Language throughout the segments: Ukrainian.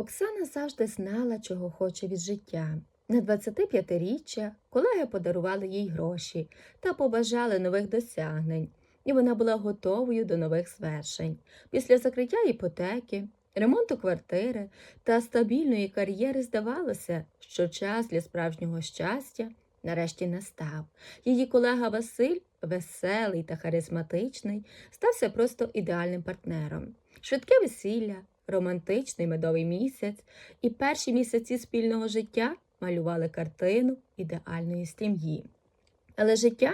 Оксана завжди знала, чого хоче від життя. На 25-річчя колеги подарували їй гроші та побажали нових досягнень, і вона була готовою до нових звершень. Після закриття іпотеки, ремонту квартири та стабільної кар'єри здавалося, що час для справжнього щастя нарешті настав. Її колега Василь, веселий та харизматичний, стався просто ідеальним партнером. Швидке весілля, романтичний медовий місяць і перші місяці спільного життя малювали картину ідеальної сім'ї. Але життя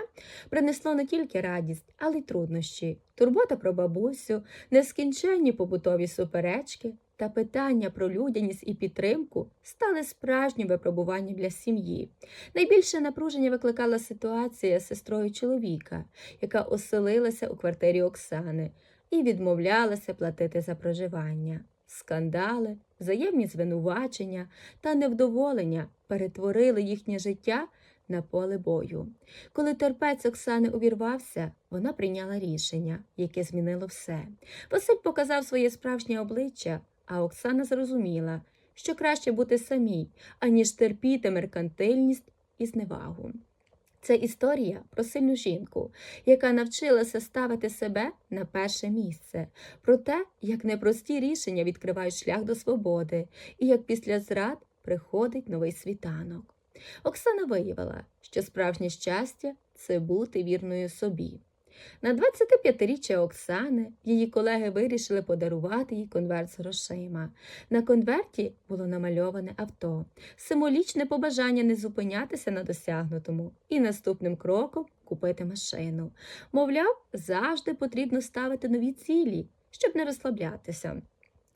принесло не тільки радість, але й труднощі, турбота про бабусю, нескінченні побутові суперечки та питання про людяність і підтримку стали справжнім випробуванням для сім'ї. Найбільше напруження викликала ситуація з сестрою чоловіка, яка оселилася у квартирі Оксани і відмовлялася платити за проживання. Скандали, взаємні звинувачення та невдоволення перетворили їхнє життя на поле бою. Коли терпець Оксани увірвався, вона прийняла рішення, яке змінило все. Василь показав своє справжнє обличчя, а Оксана зрозуміла, що краще бути самій, аніж терпіти меркантильність і зневагу. Це історія про сильну жінку, яка навчилася ставити себе на перше місце, про те, як непрості рішення відкривають шлях до свободи, і як після зрад приходить новий світанок. Оксана виявила, що справжнє щастя це бути вірною собі. На 25-річчя Оксани її колеги вирішили подарувати їй конверт з грошима. На конверті було намальоване авто, символічне побажання не зупинятися на досягнутому і наступним кроком купити машину. Мовляв, завжди потрібно ставити нові цілі, щоб не розслаблятися.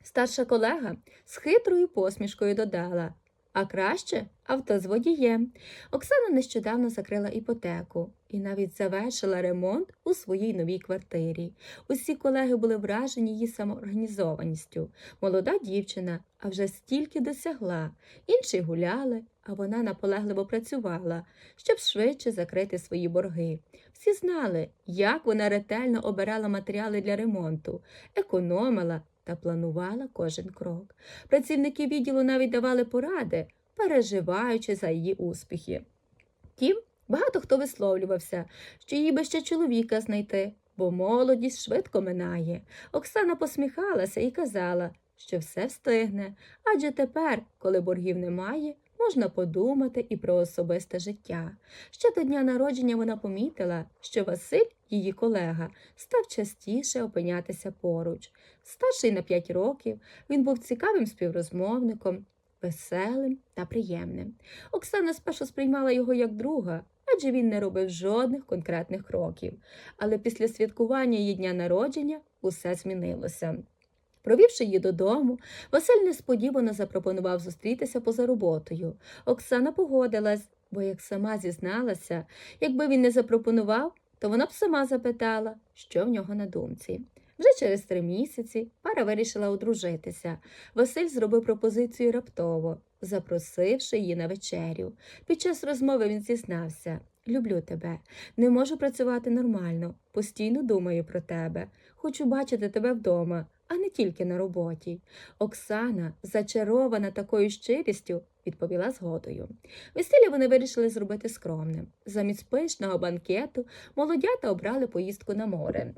Старша колега з хитрою посмішкою додала а краще авто з водієм. Оксана нещодавно закрила іпотеку і навіть завершила ремонт у своїй новій квартирі. Усі колеги були вражені її самоорганізованістю. Молода дівчина, а вже стільки досягла. Інші гуляли, а вона наполегливо працювала, щоб швидше закрити свої борги. Всі знали, як вона ретельно обирала матеріали для ремонту, економила та планувала кожен крок. Працівники відділу навіть давали поради, переживаючи за її успіхи. Втім, багато хто висловлювався, що їй би ще чоловіка знайти, бо молодість швидко минає. Оксана посміхалася і казала, що все встигне, адже тепер, коли боргів немає, можна подумати і про особисте життя. Ще до дня народження вона помітила, що Василь, її колега, став частіше опинятися поруч. Старший на 5 років, він був цікавим співрозмовником, веселим та приємним. Оксана спершу сприймала його як друга, адже він не робив жодних конкретних кроків. Але після святкування її дня народження усе змінилося. Провівши її додому, Василь несподівано запропонував зустрітися поза роботою. Оксана погодилась, бо, як сама зізналася, якби він не запропонував, то вона б сама запитала, що в нього на думці. Вже через три місяці пара вирішила одружитися. Василь зробив пропозицію раптово, запросивши її на вечерю. Під час розмови він зізнався Люблю тебе, не можу працювати нормально, постійно думаю про тебе. Хочу бачити тебе вдома, а не тільки на роботі. Оксана, зачарована такою щирістю, відповіла згодою. Весілля вони вирішили зробити скромним. Замість пишного банкету молодята обрали поїздку на море.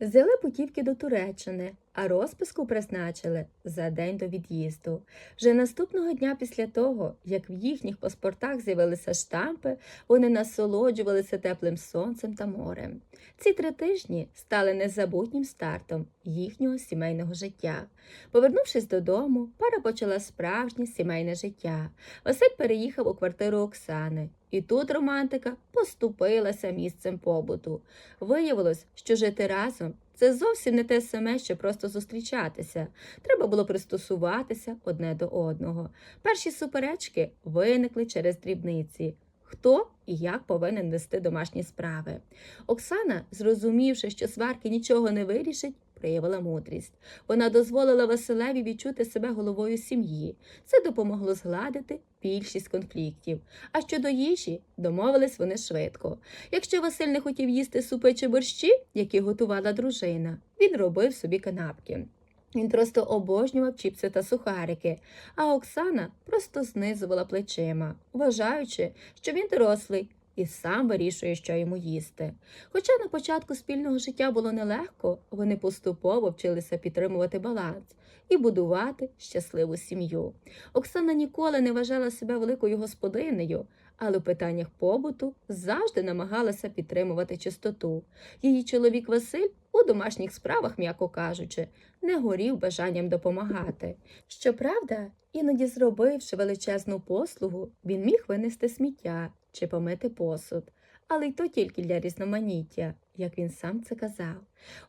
Взяли путівки до Туреччини, а розписку призначили за день до від'їзду. Вже наступного дня після того, як в їхніх паспортах з'явилися штампи, вони насолоджувалися теплим сонцем та морем. Ці три тижні стали незабутнім стартом їхнього сімейного життя. Повернувшись додому, пара почала справжнє сімейне життя. Василь переїхав у квартиру Оксани. І тут романтика поступилася місцем побуту. Виявилось, що жити разом це зовсім не те саме, що просто зустрічатися. Треба було пристосуватися одне до одного. Перші суперечки виникли через дрібниці. Хто і як повинен вести домашні справи. Оксана, зрозумівши, що сварки нічого не вирішить, проявила мудрість. Вона дозволила Василеві відчути себе головою сім'ї. Це допомогло згладити більшість конфліктів. А щодо їжі, домовились вони швидко. Якщо Василь не хотів їсти супи чи борщі, які готувала дружина, він робив собі канапки. Він просто обожнював чіпси та сухарики, а Оксана просто знизувала плечима, вважаючи, що він дорослий і сам вирішує, що йому їсти. Хоча на початку спільного життя було нелегко, вони поступово вчилися підтримувати баланс і будувати щасливу сім'ю. Оксана ніколи не вважала себе великою господинею, але в питаннях побуту завжди намагалася підтримувати чистоту. Її чоловік Василь у домашніх справах, м'яко кажучи, не горів бажанням допомагати. Щоправда, іноді зробивши величезну послугу, він міг винести сміття чи помити посуд, але й то тільки для різноманіття, як він сам це казав.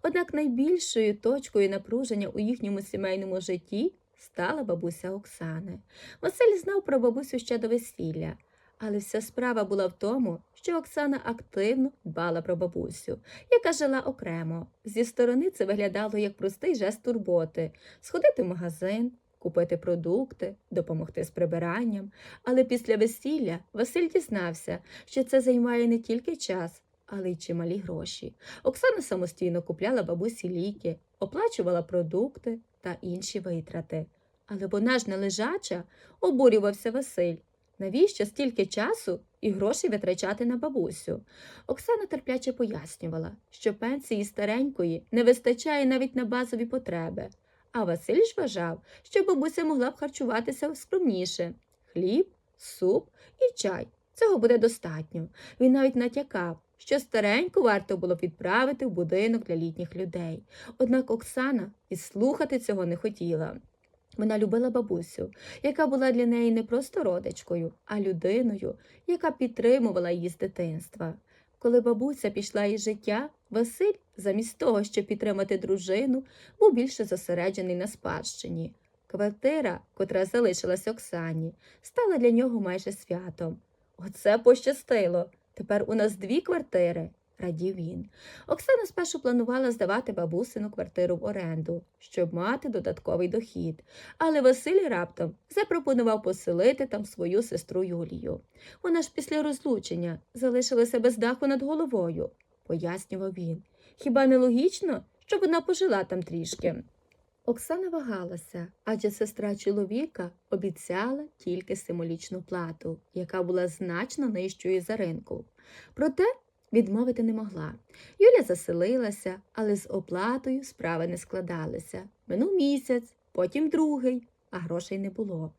Однак найбільшою точкою напруження у їхньому сімейному житті стала бабуся Оксани. Василь знав про бабусю ще до весілля, але вся справа була в тому, що Оксана активно дбала про бабусю, яка жила окремо. Зі сторони це виглядало як простий жест турботи сходити в магазин, купити продукти, допомогти з прибиранням. Але після весілля Василь дізнався, що це займає не тільки час, але й чималі гроші. Оксана самостійно купляла бабусі ліки, оплачувала продукти та інші витрати. Але вона ж не лежача, обурювався Василь. Навіщо стільки часу і грошей витрачати на бабусю? Оксана терпляче пояснювала, що пенсії старенької не вистачає навіть на базові потреби. А Василь ж вважав, що бабуся могла б харчуватися скромніше хліб, суп і чай. Цього буде достатньо. Він навіть натякав, що стареньку варто було б відправити в будинок для літніх людей. Однак Оксана і слухати цього не хотіла. Вона любила бабусю, яка була для неї не просто родичкою, а людиною, яка підтримувала її з дитинства. Коли бабуся пішла із життя, Василь, замість того, щоб підтримати дружину, був більше зосереджений на спадщині. Квартира, котра залишилась Оксані, стала для нього майже святом. Оце пощастило. Тепер у нас дві квартири, радів він. Оксана спершу планувала здавати бабусину квартиру в оренду, щоб мати додатковий дохід. Але Василь раптом запропонував поселити там свою сестру Юлію. Вона ж після розлучення залишилася без даху над головою, пояснював він. Хіба не логічно, щоб вона пожила там трішки? Оксана вагалася, адже сестра чоловіка обіцяла тільки символічну плату, яка була значно нижчою за ринку. Проте відмовити не могла. Юля заселилася, але з оплатою справи не складалися. Минув місяць, потім другий, а грошей не було.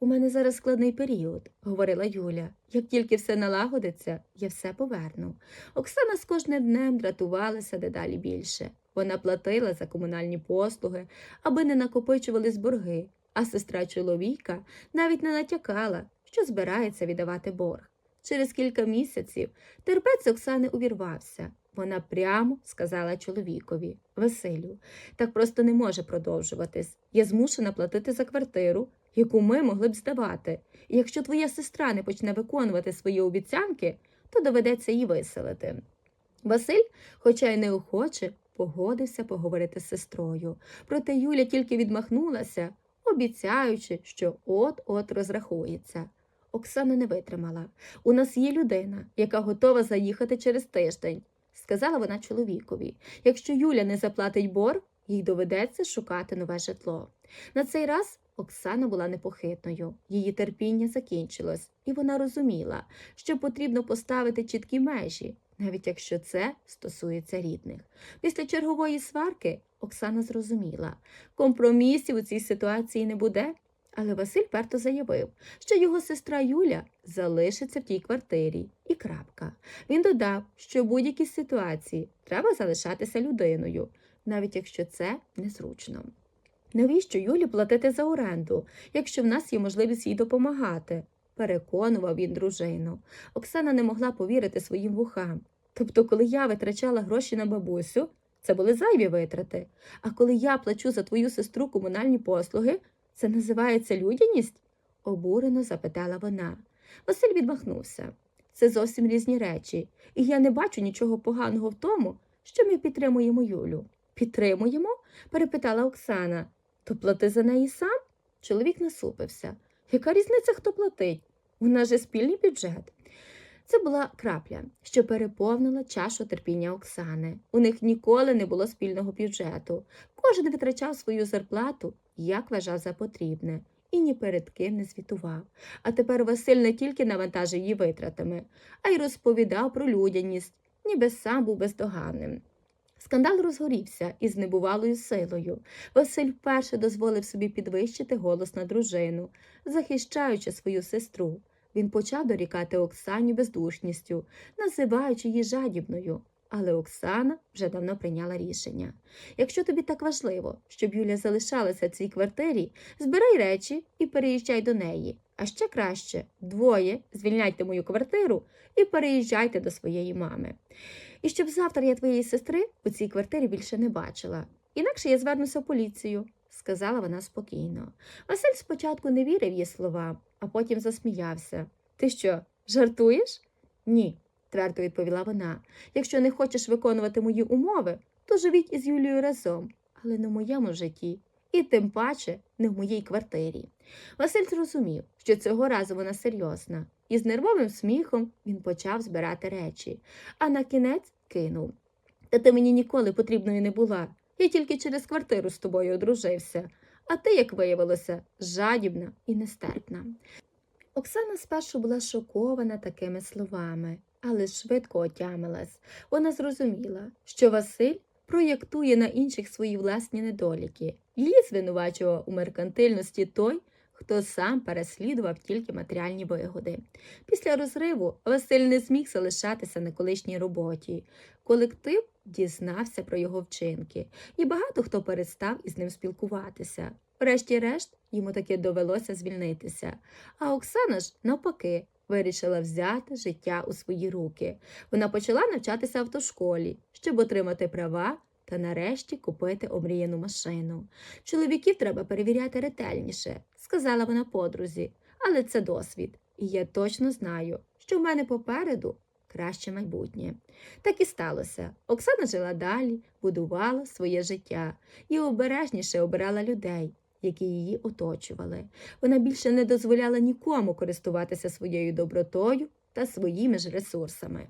У мене зараз складний період, говорила Юля. Як тільки все налагодиться, я все поверну. Оксана з кожним днем дратувалася дедалі більше. Вона платила за комунальні послуги, аби не накопичувались борги, а сестра чоловіка навіть не натякала, що збирається віддавати борг. Через кілька місяців терпець Оксани увірвався. Вона прямо сказала чоловікові Василю, так просто не може продовжуватись. Я змушена платити за квартиру, яку ми могли б здавати. І якщо твоя сестра не почне виконувати свої обіцянки, то доведеться її виселити. Василь, хоча й неохоче, погодився поговорити з сестрою. Проте Юля тільки відмахнулася, обіцяючи, що от-от розрахується. Оксана не витримала. У нас є людина, яка готова заїхати через тиждень, сказала вона чоловікові. Якщо Юля не заплатить борг, їй доведеться шукати нове житло. На цей раз Оксана була непохитною. Її терпіння закінчилось, і вона розуміла, що потрібно поставити чіткі межі, навіть якщо це стосується рідних. Після чергової сварки Оксана зрозуміла, компромісів у цій ситуації не буде. Але Василь перто заявив, що його сестра Юля залишиться в тій квартирі, і крапка. Він додав, що в будь-якій ситуації треба залишатися людиною, навіть якщо це незручно. Навіщо Юлі платити за оренду, якщо в нас є можливість їй допомагати? переконував він дружину. Оксана не могла повірити своїм вухам. Тобто, коли я витрачала гроші на бабусю, це були зайві витрати. А коли я плачу за твою сестру комунальні послуги, це називається людяність? обурено запитала вона. Василь відмахнувся. Це зовсім різні речі, і я не бачу нічого поганого в тому, що ми підтримуємо Юлю. Підтримуємо? перепитала Оксана. То плати за неї сам? Чоловік насупився. Яка різниця, хто платить? У нас же спільний бюджет. Це була крапля, що переповнила чашу терпіння Оксани. У них ніколи не було спільного бюджету. Кожен витрачав свою зарплату, як вважав за потрібне, і ні перед ким не звітував. А тепер Василь не тільки навантажив її витратами, а й розповідав про людяність, ніби сам був бездоганним. Скандал розгорівся із небувалою силою. Василь вперше дозволив собі підвищити голос на дружину, захищаючи свою сестру. Він почав дорікати Оксані бездушністю, називаючи її жадібною. Але Оксана вже давно прийняла рішення. Якщо тобі так важливо, щоб Юля залишалася в цій квартирі, збирай речі і переїжджай до неї. А ще краще двоє звільняйте мою квартиру і переїжджайте до своєї мами. І щоб завтра я твоєї сестри у цій квартирі більше не бачила. Інакше я звернуся в поліцію, сказала вона спокійно. Василь спочатку не вірив її словам, а потім засміявся. Ти що, жартуєш? Ні, твердо відповіла вона. Якщо не хочеш виконувати мої умови, то живіть із Юлією разом, але не в моєму житті, і тим паче не в моїй квартирі. Василь зрозумів, що цього разу вона серйозна, і з нервовим сміхом він почав збирати речі, а на кінець кинув. Та ти мені ніколи потрібною не була. Я тільки через квартиру з тобою одружився, а ти, як виявилося, жадібна і нестерпна. Оксана спершу була шокована такими словами, але швидко отямилась. Вона зрозуміла, що Василь проєктує на інших свої власні недоліки. Її звинувачував у меркантильності той, хто сам переслідував тільки матеріальні вигоди. Після розриву Василь не зміг залишатися на колишній роботі. Колектив дізнався про його вчинки, і багато хто перестав із ним спілкуватися. Врешті-решт, йому таки довелося звільнитися. А Оксана ж, навпаки, вирішила взяти життя у свої руки. Вона почала навчатися в автошколі, щоб отримати права та нарешті купити омріяну машину. Чоловіків треба перевіряти ретельніше, сказала вона подрузі, але це досвід, і я точно знаю, що в мене попереду краще майбутнє. Так і сталося. Оксана жила далі, будувала своє життя і обережніше обирала людей, які її оточували. Вона більше не дозволяла нікому користуватися своєю добротою та своїми ж ресурсами.